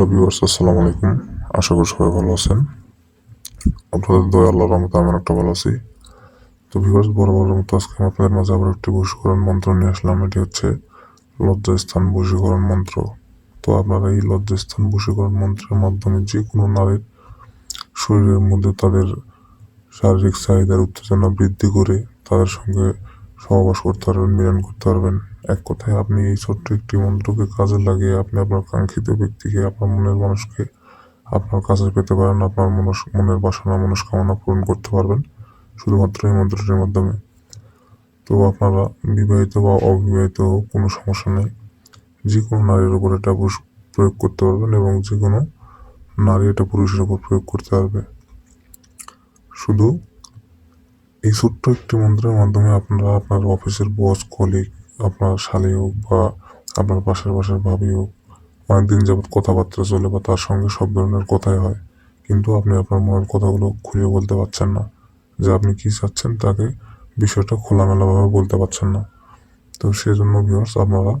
Hello viewers, আসসালামু আলাইকুম। আশা করি সবাই ভালো আছেন। আপনাদের দয়া, আল্লাহর রহমতে আমি একটা ভালো আছি। তো ভিউয়ার্স বড় বড় মতো আজকে আমি আপনাদের মাঝে আবার একটি বশীকরণ মন্ত্র নিয়ে আসলাম। এটি হচ্ছে লজ্জাস্থান বশীকরণ মন্ত্র। তো আপনারা এই লজ্জাস্থান বশীকরণ মন্ত্রের মাধ্যমে যে কোনো নারীর শরীরের মধ্যে তাদের শারীরিক চাহিদার উত্তেজনা বৃদ্ধি করে তাদের সঙ্গে সহবাস করতে পারবেন মিলন করতে পারবেন। এক কথায় আপনি এই ছোট্ট একটি মন্ত্রকে কাজে লাগিয়ে আপনি আপনার কাঙ্ক্ষিত ব্যক্তিকে, আপনার মনের মানুষকে আপনার কাছে পেতে পারেন, আপনার মনস, মনের বাসনা, মনস্কামনা পূরণ করতে পারবেন, শুধুমাত্র এই মন্ত্রটির মাধ্যমে। তো আপনারা বিবাহিত বা অবিবাহিত কোনো সমস্যা নেই। যে কোনো নারীর উপর এটা প্রয়োগ করতে পারবেন এবং যে কোনো নারী এটা পুরুষের উপর প্রয়োগ করতে পারবে। শুধু এই ছোট্ট একটি মন্ত্রের মাধ্যমে আপনারা আপনার অফিসের বস কলিগ আপনার শালী হোক বা আপনার পাশের পাশের ভাবি হোক, অনেকদিন যাবৎ কথাবার্তা চলে বা তার সঙ্গে সব ধরনের কথাই হয়, কিন্তু আপনি আপনার মনের কথাগুলো খুলে বলতে পারছেন না। যে আপনি কি চাচ্ছেন তাকে বিষয়টা খোলামেলাভাবে বলতে পারছেন না। তো সেজন্য ভিউয়ার্স আপনারা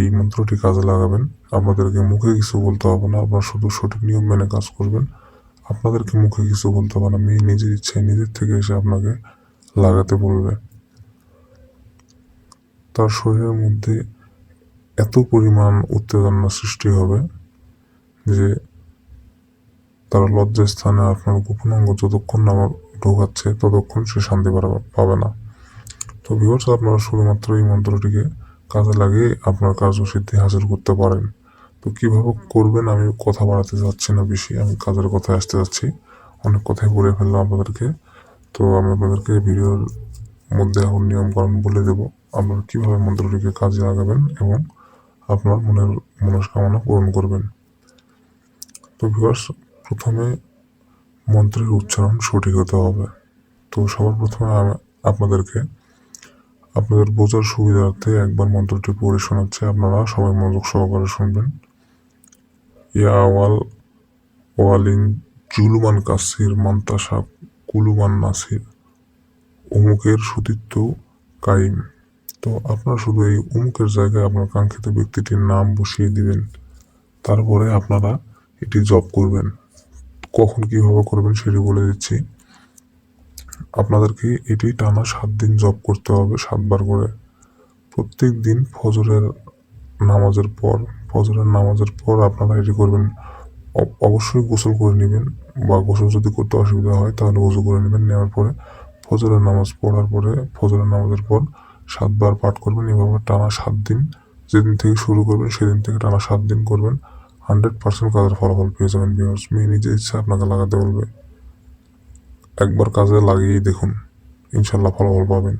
এই মন্ত্রটি কাজে লাগাবেন। আপনাদেরকে মুখে কিছু বলতে হবে না, আপনারা শুধু সঠিক নিয়ম মেনে কাজ করবেন। আপনাদেরকে মুখে কিছু বলতে হবে না। মেয়ে নিজের ইচ্ছায় নিজের থেকে এসে আপনাকে লাগাতে বলবে। তার শরীরের মধ্যে এত পরিমাণ উত্তেজনা সৃষ্টি হবে যে তার লজ্জাস্থানে আপনার গোপন অঙ্গ যতক্ষণ না ঢোকাচ্ছে, ততক্ষণ সে শান্তি পাবে না। তো ভিউয়ার্স আপনারা শুধুমাত্র এই মন্ত্রটিকে কাজে লাগিয়ে আপনার কার্যসিদ্ধি হাসিল করতে পারেন। তো কীভাবে করবেন? আমি কথা বাড়াতে যাচ্ছি না বেশি, আমি কাজের কথায় আসতে যাচ্ছি। অনেক কথাই বলে ফেললাম আপনাদেরকে। তো আমি আপনাদেরকে ভিডিওর মধ্যে এখন নিয়মকানুন বলে দেব। আপনারা কীভাবে মন্ত্রটিকে কাজে লাগাবেন এবং আপনার মনের মনস্কামনা পূরণ করবেন। তো ভিউয়ার্স, প্রথমে মন্ত্রের উচ্চারণ সঠিক হতে হবে। তো সবার প্রথমে আপনাদেরকে, আপনাদের বোঝার সুবিধার্থে একবার মন্ত্রটি পড়ে শোনাচ্ছে। আপনারা সবাই মনোযোগ সহকারে শুনবেন। ইয়া আওয়াল ওয়ালিন জুলুমান কাসির, মান্তাসা কুলুমান নাসির অমুকের সতীত্ব কাইম। তো আপনারা শুধু এই অমুকের জায়গায় আপনার কাঙ্ক্ষিত ব্যক্তিটির নাম বসিয়ে দিবেন, তারপরে আপনারা এটি জব করবেন। কখন কীভাবে করবেন সেটি বলে দিচ্ছি। আপনাদেরকে এটি টানা সাত দিন জব করতে হবে, সাতবার করে। প্রত্যেক দিন ফজরের নামাজের পর ফজরের নামাজের পর আপনারা এটি করবেন অবশ্যই গোসল করে নেবেন বা গোসল যদি করতে অসুবিধা হয় তাহলে গোসল করে নেবেন, নেওয়ার পরে ফজরের নামাজ পড়ার পরে ফজরের নামাজের পর সাতবার পাঠ করবেন, এভাবে টানা সাত দিন। যেদিন থেকে শুরু করবেন সেদিন থেকে টানা সাত দিন করবেন। হান্ড্রেড পার্সেন্ট কাজের ফলাফল পেয়ে যাবেন বিয়ার্স মেয়ে নিজে ইচ্ছা আপনাকে লাগাতে বলবে। একবার কাজে লাগিয়েই দেখুন, ইনশাল্লাহ ফলাফল পাবেন।